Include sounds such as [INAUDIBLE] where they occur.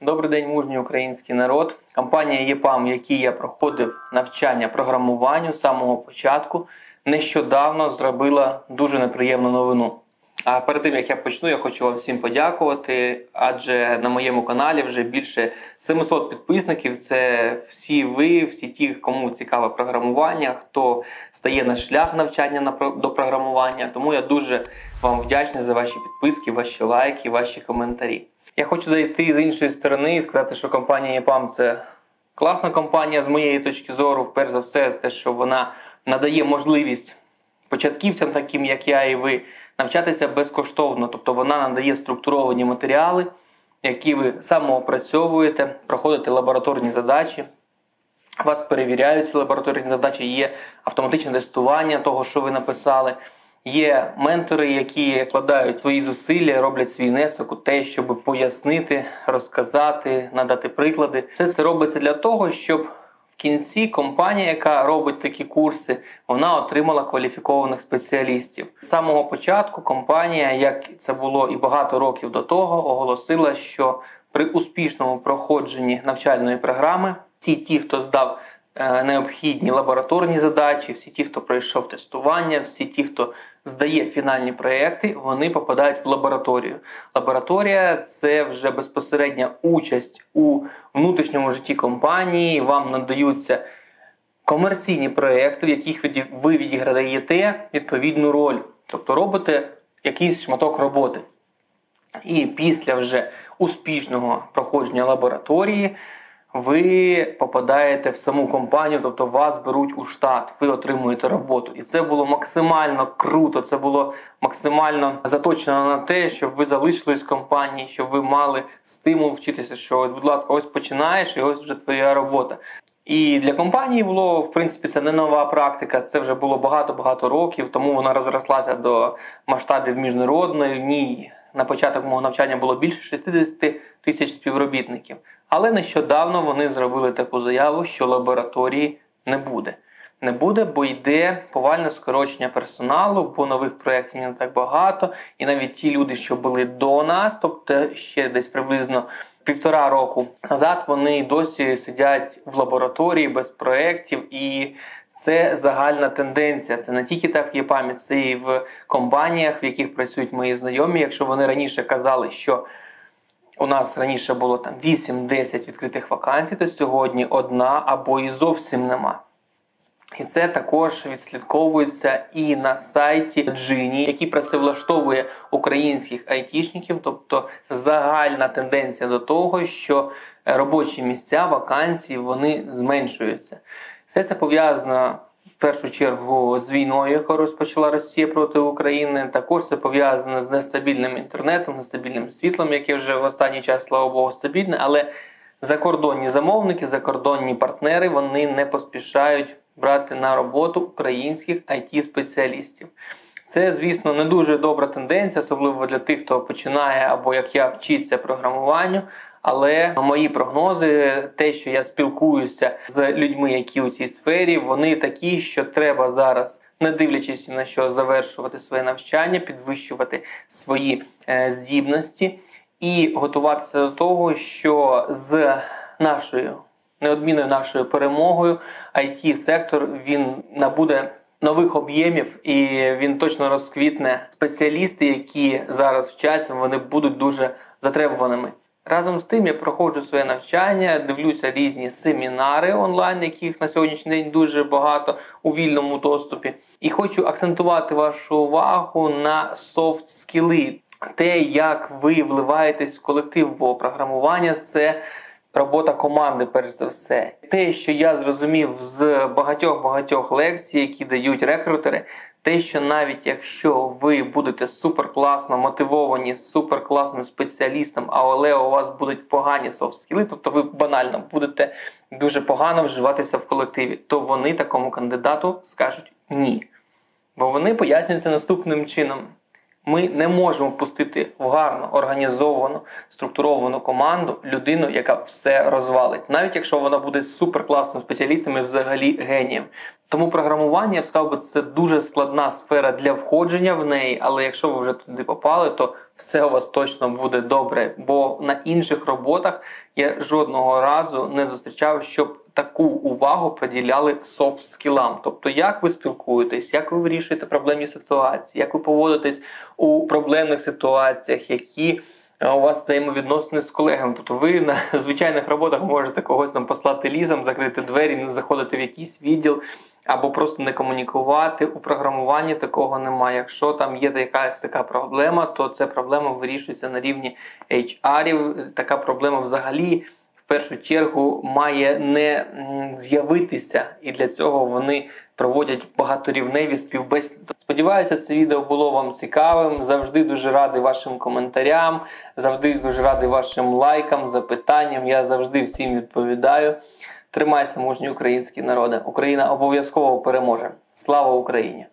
Добрий день, мужній український народ. Компанія ЄПАМ, в якій я проходив навчання програмуванню з самого початку, нещодавно зробила дуже неприємну новину. А перед тим як я почну, я хочу вам всім подякувати, адже на моєму каналі вже більше 700 підписників. Це всі ви, всі ті, кому цікаве програмування, хто стає на шлях навчання на до програмування. Тому я дуже вам вдячний за ваші підписки, ваші лайки, ваші коментарі. Я хочу зайти з іншої сторони і сказати, що компанія EPAM – це класна компанія з моєї точки зору. Перш за все, те, що вона надає можливість початківцям, таким як я і ви, навчатися безкоштовно. Тобто вона надає структуровані матеріали, які ви самоопрацьовуєте, проходите лабораторні задачі. Вас перевіряють ці лабораторні задачі, є автоматичне тестування того, що ви написали. Є ментори, які вкладають свої зусилля, роблять свій внесок у те, щоб пояснити, розказати, надати приклади. Все це робиться для того, щоб в кінці компанія, яка робить такі курси, вона отримала кваліфікованих спеціалістів. З самого початку компанія, як це було і багато років до того, оголосила, що при успішному проходженні навчальної програми всі ті, хто здав необхідні лабораторні задачі, всі ті, хто пройшов тестування, всі ті, хто здає фінальні проекти, вони попадають в лабораторію. Лабораторія це вже безпосередня участь у внутрішньому житті компанії. Вам надаються комерційні проекти, в яких ви відіграєте відповідну роль, тобто робите якийсь шматок роботи. І після вже успішного проходження лабораторії ви попадаєте в саму компанію, тобто вас беруть у штат, ви отримуєте роботу. І це було максимально круто. Це було максимально заточено на те, щоб ви залишились в компанії, щоб ви мали стимул вчитися, що будь ласка, ось починаєш, і ось вже твоя робота. І для компанії було, в принципі, це не нова практика. Це вже було багато-багато років, тому вона розрослася до масштабів міжнародної. В ній на початок мого навчання було більше 60 тисяч співробітників. Але нещодавно вони зробили таку заяву, що лабораторії не буде. Не буде, бо йде повальне скорочення персоналу, бо нових проєктів не так багато. І навіть ті люди, що були до нас, тобто ще десь приблизно півтора року назад, вони досі сидять в лабораторії без проєктів, і це загальна тенденція. Це не тільки так є пам'ять, це і в компаніях, в яких працюють мої знайомі. Якщо вони раніше казали, що у нас раніше було там 8-10 відкритих вакансій, то сьогодні одна або і зовсім нема. І це також відслідковується і на сайті Джині, який працевлаштовує українських айтішників, тобто загальна тенденція до того, що робочі місця, вакансії вони зменшуються. Все це пов'язано в першу чергу з війною, яку розпочала Росія проти України. Також це пов'язано з нестабільним інтернетом, нестабільним світлом, яке вже в останній час, слава Богу, стабільне. Але закордонні замовники, закордонні партнери вони не поспішають брати на роботу українських it спеціалістів Це, звісно, не дуже добра тенденція, особливо для тих, хто починає або як я вчиться програмуванню. Але мої прогнози, те, що я спілкуюся з людьми, які у цій сфері, вони такі, що треба зараз, не дивлячись на що, завершувати своє навчання, підвищувати свої е, здібності і готуватися до того, що з нашою неодмінною нашою перемогою it сектор він набуде нових об'ємів і він точно розквітне. Спеціалісти, які зараз вчаться, вони будуть дуже затребуваними. Разом з тим я проходжу своє навчання, дивлюся різні семінари онлайн, яких на сьогоднішній день дуже багато у вільному доступі. І хочу акцентувати вашу увагу на софт скіли, те, як ви вливаєтесь в колектив, бо програмування це робота команди, перш за все. Те, що я зрозумів з багатьох багатьох лекцій, які дають рекрутери, те, що навіть якщо ви будете суперкласно мотивовані, суперкласним спеціалістом, але у вас будуть погані софт-скіли, тобто ви банально будете дуже погано вживатися в колективі, то вони такому кандидату скажуть ні. Бо вони пояснюються наступним чином. Ми не можемо впустити в гарно організовану, структуровану команду людину, яка все розвалить, навіть якщо вона буде суперкласним спеціалістом і взагалі генієм. Тому програмування, я б сказав, би, це дуже складна сфера для входження в неї, але якщо ви вже туди попали, то все у вас точно буде добре. Бо на інших роботах я жодного разу не зустрічав, щоб таку увагу приділяли софт скілам. Тобто, як ви спілкуєтесь, як ви вирішуєте проблемні ситуації, як ви поводитесь у проблемних ситуаціях, які е, у вас взаємовідносини з колегами. Тобто ви на [LAUGHS] звичайних роботах можете когось там послати лізом, закрити двері, не заходити в якийсь відділ. Або просто не комунікувати у програмуванні такого немає. Якщо там є якась така проблема, то ця проблема вирішується на рівні HR. Така проблема взагалі першу чергу має не з'явитися, і для цього вони проводять багаторівневі співбесіди. Сподіваюся, це відео було вам цікавим. Завжди дуже радий вашим коментарям, завжди дуже радий вашим лайкам, запитанням. Я завжди всім відповідаю. Тримайся, мужній український народи. Україна обов'язково переможе. Слава Україні!